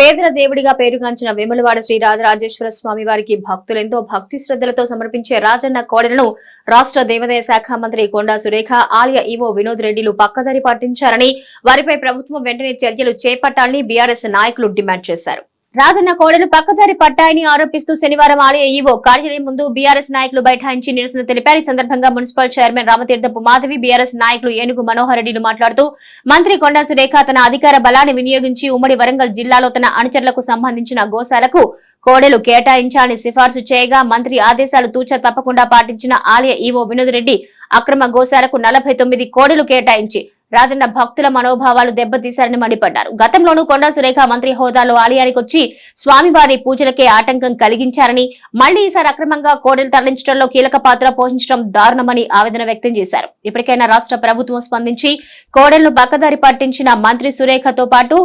పేదల దేవుడిగా పేరుగాంచిన వేములవాడ శ్రీ రాజరాజేశ్వర స్వామి వారికి భక్తులెంతో భక్తి శ్రద్ధలతో సమర్పించే రాజన్న కోడలను రాష్ట్ర దేవాదాయ శాఖ మంత్రి కొండా సురేఖ ఆలయ ఈవో వినోద్ రెడ్డిలు పక్కదారి పాటించారని వారిపై ప్రభుత్వం వెంటనే చర్యలు చేపట్టాలని బీఆర్ఎస్ నాయకులు డిమాండ్ చేశారు. రాజన్న కోడలు పక్కదారి పట్టాయని ఆరోపిస్తూ శనివారం ఆలయ ఈవో కార్యాలయం ముందు బీఆర్ఎస్ నాయకులు బైఠాయించి నిరసన తెలిపారు. ఈ సందర్భంగా municipal chairman Ramatheerthapu Madhavi BRS నాయకులు ఏనుగు మనోహర్ రెడ్డిలు మాట్లాడుతూ మంత్రి కొండా సురేఖ తన అధికార బలాన్ని వినియోగించి ఉమ్మడి వరంగల్ జిల్లాలో తన అనుచరులకు సంబంధించిన గోశాలకు కోడెలు కేటాయించాలని సిఫార్సు చేయగా మంత్రి ఆదేశాలు తూచ తప్పకుండా పాటించిన ఆలయ ఈవో వినోద్ రెడ్డి అక్రమ గోశాలకు నలభై తొమ్మిది కోడెలు కేటాయించి రాజన్న భక్తుల మనోభావాలు దెబ్బతీశారని మండిపడ్డారు. గతంలోనూ కొండా సురేఖ మంత్రి హోదాలో ఆలయానికి వచ్చి స్వామివారి పూజలకే ఆటంకం కలిగించారని మళ్ళీ ఈసారి అక్రమంగా కోడలు తరలించడంలో కీలక పాత్ర పోషించడం దారుణమని ఆవేదన వ్యక్తం చేశారు. ఇప్పటికైనా రాష్ట్ర ప్రభుత్వం స్పందించి కోడలను పక్కదారి పట్టించిన మంత్రి సురేఖతో పాటు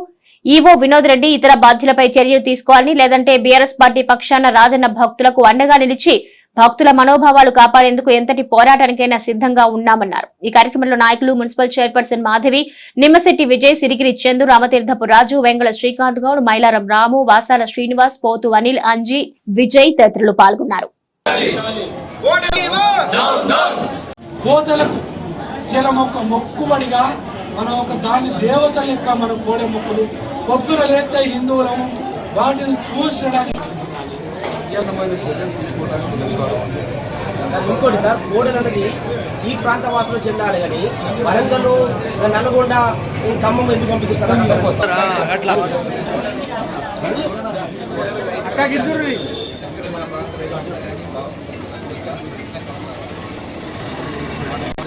ఈవో వినోద్ రెడ్డి ఇతర బాధ్యులపై చర్యలు తీసుకోవాలని లేదంటే బీఆర్ఎస్ పార్టీ పక్షాన రాజన్న భక్తులకు అండగా నిలిచి భక్తుల మనోభావాలు కాపాడేందుకు ఎంతటి పోరాటానికైనా సిద్ధంగా ఉన్నామన్నారు. ఈ కార్యక్రమంలో నాయకులు మున్సిపల్ చైర్పర్సన్ మాధవి నిమ్మశెట్టి విజయ్ సిరిగిరి చందు రామతీర్థపు రాజు వెంగళ శ్రీకాంత్ గౌడ్ మైలారం రాము వాసాల శ్రీనివాస్ పోతు అనిల్ అంజీ విజయ్ తదితరులు పాల్గొన్నారు. మొక్కుబడిగా మనం ఒక దాని దేవత లెక్క మనం కోడే హిందువులము వాటిని చూసడానికి ఇంకోటి సార్ కోడలు అనేది ఈ ప్రాంత వాసులు చెందాలి కానీ వరంగల్ నల్గొండ ఖమ్మం ఎందుకు పంపిస్తారు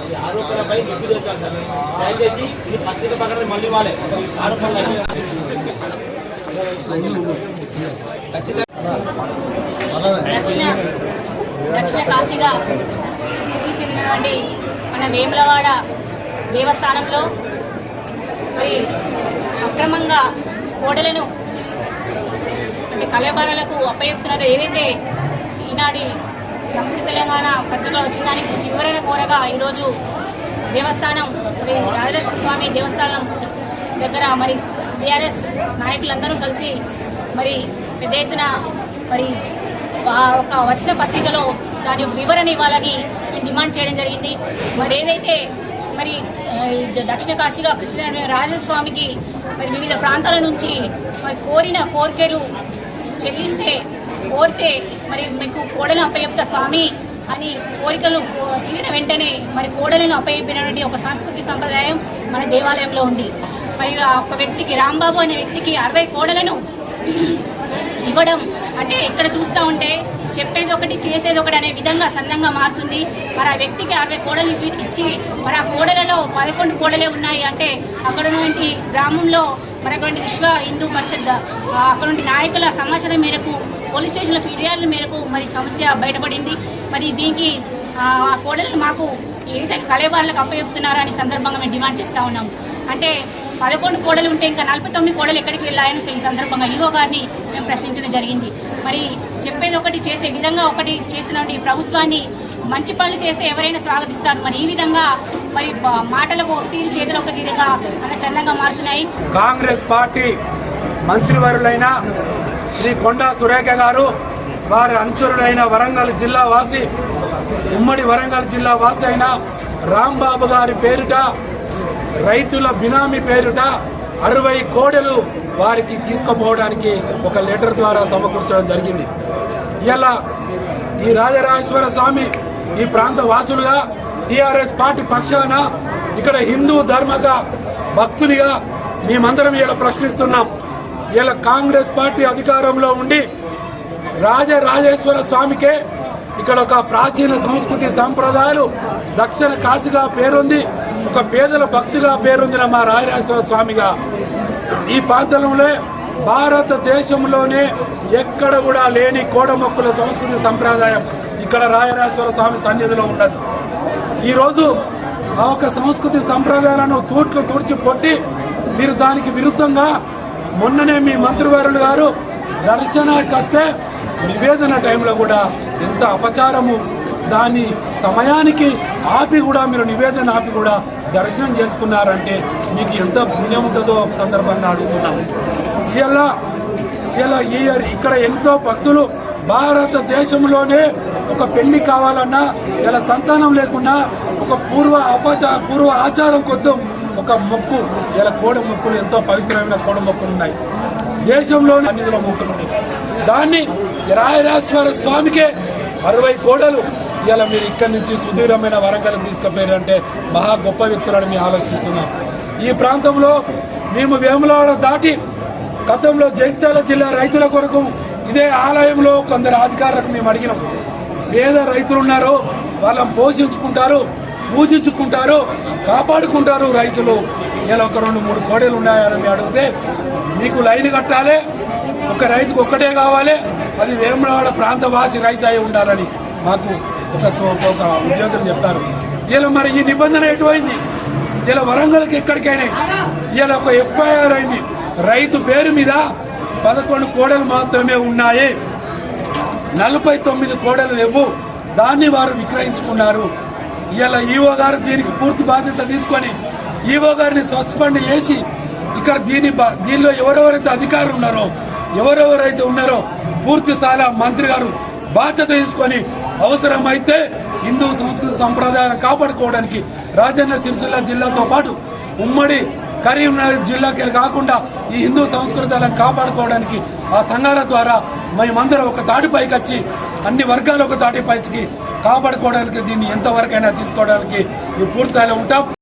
ఈ ఆరోపణలపై నిధులు వచ్చారు సార్. దయచేసి ఇది పత్రిక ప్రకారం మళ్ళీ వాళ్ళే ఆరోపణలు. ఖచ్చితంగా. దక్షిణ దక్షిణ కాశీగా ప్రసిద్ధి చెందినటువంటి మన వేములవాడ దేవస్థానంలో మరి అక్రమంగా కోడలను అంటే కళాభారాలకు అప్పచెప్తున్నారు. ఏదైతే ఈనాటి నమస్తే తెలంగాణ పత్రికలో వచ్చిన దానికి చివరన కోరగా ఈరోజు దేవస్థానం మరి స్వామి దేవస్థానం దగ్గర మరి బీఆర్ఎస్ నాయకులందరూ కలిసి మరి పెద్ద ఎత్తున మరి ఒక వచ్చిన పత్రికలో దాని యొక్క వివరణ ఇవ్వాలని మేము డిమాండ్ చేయడం జరిగింది. మరి ఏదైతే మరి దక్షిణ కాశీగా ప్రసిద్ధమైన రాజస్వామికి మరి వివిధ ప్రాంతాల నుంచి మరి కోరిన కోరికలు చెల్లిస్తే కోరితే మరి మీకు కోడలను అప్పయప్త స్వామి అని కోరికలు తీరిన వెంటనే మరి కోడలను అప్పయప్పినటువంటి ఒక సంస్కృతి సంప్రదాయం మన దేవాలయంలో ఉంది. మరి ఆ ఒక వ్యక్తికి రాంబాబు అనే వ్యక్తికి అరవై కోడలను ఇవ్వడం అంటే ఇక్కడ చూస్తూ ఉంటే చెప్పేది ఒకటి చేసేది ఒకటి అనే విధంగా సందంగా మారుతుంది. మరి ఆ వ్యక్తికి అరవై కోడలు ఇచ్చి మరి ఆ కోడలలో పదకొండు కోడలే ఉన్నాయి అంటే అక్కడ ఉన్నటువంటి గ్రామంలో మనటువంటి విశ్వ హిందూ పరిషత్ ఆ, అక్కడ నాయకుల సమాచారం మేరకు పోలీస్ స్టేషన్ల ఫిర్యాదుల మేరకు మరి సమస్య బయటపడింది. మరి దీనికి ఆ కోడలను కోడలు మాకు ఏంటంటే అప్పచెప్తున్నారా అనే సందర్భంగా మేము డిమాండ్ చేస్తూ ఉన్నాం. అంటే పదకొండు కోడలు ఉంటే ఇంకా నలభై తొమ్మిది కోడలు ఎక్కడికి వెళ్ళాయని ఈ సందర్భంగా ఈవో గారిని మేము ప్రశ్నించడం జరిగింది. మరి చెప్పేది ఒకటి చేసే విధంగా ఒకటి చేస్తున్నటువంటి ఈ ప్రభుత్వాన్ని మంచి పనులు చేస్తే ఎవరైనా స్వాగతిస్తారు. మరి ఈ విధంగా మరి మాటలకు ఒక తీరు చేతులు ఒక తీరుగా అలా చందంగా మారుతున్నాయి. కాంగ్రెస్ పార్టీ మంత్రివర్యులైన శ్రీ కొండా సురేఖ గారు వారి అనుచరుడైన వరంగల్ జిల్లా వాసి ఉమ్మడి వరంగల్ జిల్లా వాసి అయిన రాంబాబు గారి పేరిట రైతుల బినామీ పేరుట అరవై కోడెలు వారికి తీసుకుపోవడానికి ఒక లెటర్ ద్వారా సమకూర్చడం జరిగింది. ఇలా ఈ రాజరాజేశ్వర స్వామి ఈ ప్రాంత వాసులుగా టిఆర్ఎస్ పార్టీ పక్షాన ఇక్కడ హిందూ ధర్మగా భక్తునిగా మేమందరం ఇలా ప్రశ్నిస్తున్నాం. ఇలా కాంగ్రెస్ పార్టీ అధికారంలో ఉండి రాజరాజేశ్వర స్వామికే ఇక్కడ ఒక ప్రాచీన సంస్కృతి సాంప్రదాయాలు దక్షిణ కాశీగా పేరుంది. ఒక పేదల భక్తిగా పేరొందిన మా రాజరాజేశ్వర స్వామిగా ఈ ప్రాంతంలో భారతదేశంలోనే ఎక్కడ కూడా లేని కోడమొక్కుల సంస్కృతి సంప్రదాయం ఇక్కడ రాయరాజేశ్వర స్వామి సన్నిధిలో ఉండదు ఈరోజు ఆ ఒక సంస్కృతి సంప్రదాయాలను తూట్లు తూర్చి కొట్టి మీరు దానికి విరుద్ధంగా మొన్ననే మీ మంత్రివారులు గారు దర్శనానికి వస్తే నివేదన టైంలో కూడా ఎంత అపచారము దాని సమయానికి ఆపి కూడా మీరు నివేదన ఆపి కూడా దర్శనం చేసుకున్నారంటే మీకు ఎంత పుణ్యం ఉంటుందో ఒక సందర్భంగా అడుగుతున్నాను ఇలా ఇలా ఈ ఇక్కడ ఎంతో భక్తులు భారతదేశంలోనే ఒక పెళ్ళి కావాలన్నా ఇలా సంతానం లేకున్నా ఒక పూర్వ అపచా పూర్వ ఆచారం కోసం ఒక మొక్కు ఇలా కోడి మొక్కులు ఎంతో పవిత్రమైన కోడి మొక్కులు ఉన్నాయి. దేశంలోనే అన్నిలో మొక్కులు ఉన్నాయి. దాన్ని రాయరాశ్వర స్వామికే అరవై కోడలు ఇలా మీరు ఇక్కడి నుంచి సుదూరమైన వరంగల్కి తీసుకుపోయారంటే మహా గొప్ప వ్యక్తులని మేము ఆలోచిస్తున్నాం. ఈ ప్రాంతంలో మేము వేములవాడ దాటి గతంలో జగిత్యాల జిల్లా రైతుల కొరకు ఇదే ఆలయంలో కొందరు అధికారులకు మేము అడిగినాం. పేద రైతులు ఉన్నారో వాళ్ళని పోషించుకుంటారు పూజించుకుంటారు కాపాడుకుంటారు రైతులు. ఇలా ఒక రెండు మూడు కోడలు ఉన్నాయని మేము అడిగితే మీకు లైన్ కట్టాలి ఒక రైతుకు ఒక్కటే కావాలి అది వేములవాడ ప్రాంతవాసి రైతు అయి ఉండాలని మాకు ఒక సో- ఒక ఉద్యోగులు చెప్తారు. ఇలా మరి ఈ నిబంధన ఎటువైంది? ఇలా వరంగల్కి ఎక్కడికైనా. ఇలా ఒక ఎఫ్ఐఆర్ అయింది. రైతు పేరు మీద పదకొండు కోడలు మాత్రమే ఉన్నాయి. నలభై తొమ్మిది కోడలు లేవు. దాన్ని వారు విక్రయించుకున్నారు. ఇలా ఈవో గారు దీనికి పూర్తి బాధ్యత తీసుకొని ఈవో గారిని సస్పెండ్ చేసి ఇక్కడ దీని దీనిలో ఎవరెవరైతే అధికారులు ఉన్నారో ఎవరెవరైతే ఉన్నారో పూర్తి స్థాయిలో మంత్రి గారు బాధ్యత తీసుకొని అవసరమైతే హిందూ సంస్కృతి సంప్రదాయాలను కాపాడుకోవడానికి రాజన్న సిరిసిల్ల జిల్లాతో పాటు ఉమ్మడి కరీంనగర్ జిల్లాకే కాకుండా ఈ హిందూ సంస్కృతాలను కాపాడుకోవడానికి ఆ సంఘాల ద్వారా మేమందరం ఒక తాటిపైకి వచ్చి అన్ని వర్గాలు ఒక తాటిపైకి కాపాడుకోవడానికి దీన్ని ఎంతవరకైనా తీసుకోవడానికి పూర్తిగా ఉంటాం.